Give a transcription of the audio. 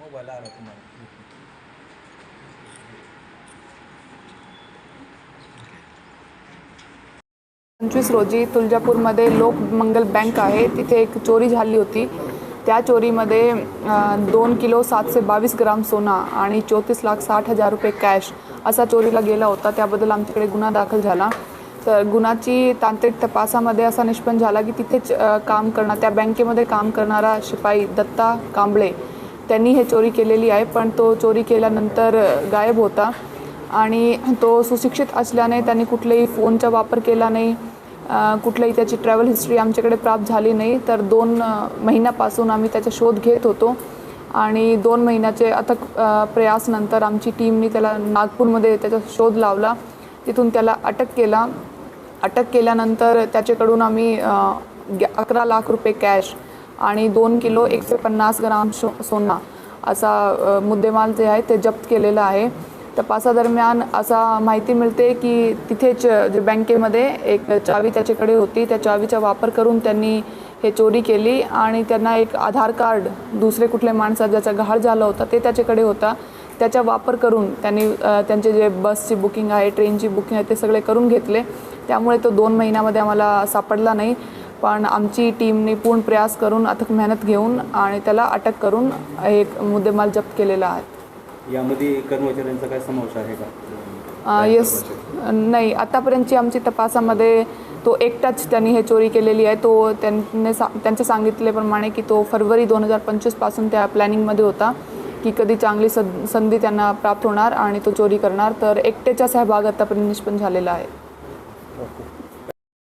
Mobile आला तुम्हाला पंचवीस रोजी तुळजापूरमध्ये लोकमंगल बँक आहे. तिथे एक चोरी झाली होती. त्या चोरीमध्ये दोन किलो सातशे बावीस ग्राम सोना आणि चौतीस लाख साठ हजार रुपये कॅश असा चोरीला गेला होता. त्याबद्दल आमच्याकडे गुन्हा दाखल झाला. तर गुन्हाची तांत्रिक तपासामध्ये असा निष्पन्न झाला की तिथेच काम करणार त्या बँकेमध्ये काम करणारा शिपाई दत्ता कांबळे त्यांनी हे चोरी केलेली आहे पण तो चोरी केल्यानंतर गायब होता आणि तो सुशिक्षित असल्याने त्यांनी कुठलेही फोनचा वापर केला नाही. कुठलंही कुठल्याही त्याची ट्रॅव्हल हिस्ट्री आमच्याकडे प्राप्त झाली नाही. तर दोन महिन्यापासून आम्ही त्याचा शोध घेत होतो आणि दोन महिन्याचे अथक प्रयासनंतर आमची टीमनी त्याला नागपूरमध्ये त्याचा शोध लावला. तिथून त्याला अटक केला. अटक केल्यानंतर त्याच्याकडून आम्ही ग- अकरा लाख रुपये कॅश आणि दोन किलो एकशे पन्नास ग्राम शो सोना असा मुद्देमाल जे आहे ते जप्त केलेला आहे. तपासादरम्यान असा माहिती मिळते की तिथेच जे बँकेमध्ये एक चावी त्याच्याकडे होती त्या चावीचा वापर करून त्यांनी हे चोरी केली आणि त्यांना एक आधार कार्ड दुसरे कुठल्या माणसात ज्याचा गहाळ झाला होता ते त्याच्याकडे होता. त्याचा वापर करून त्यांनी त्यांचे जे बसची बुकिंग आहे ट्रेनची बुकिंग आहे ते सगळे करून घेतले. त्यामुळे तो दोन महिन्यामध्ये आम्हाला सापडला नाही. पण आमची टीमने पूर्ण प्रयास करून अथक मेहनत घेऊन आणि त्याला अटक करून एक मुद्देमाल जप्त केलेला आहे. यामध्ये कर्मचाऱ्यांचा काय समावेश आहे का? येस नाही आतापर्यंतची आमची तपासामध्ये तो एकटाच त्यांनी हे चोरी केलेली आहे. तो त्यांनी सा त्यांच्या सांगितल्याप्रमाणे की तो फरवरी दोन हजार पंचवीसपासून त्या प्लॅनिंगमध्ये होता. की कधी चांगली सं संधी त्यांना प्राप्त होणार आणि तो चोरी करणार तर एकट्याचा सहभाग आतापर्यंत निष्पन्न झालेला आहे.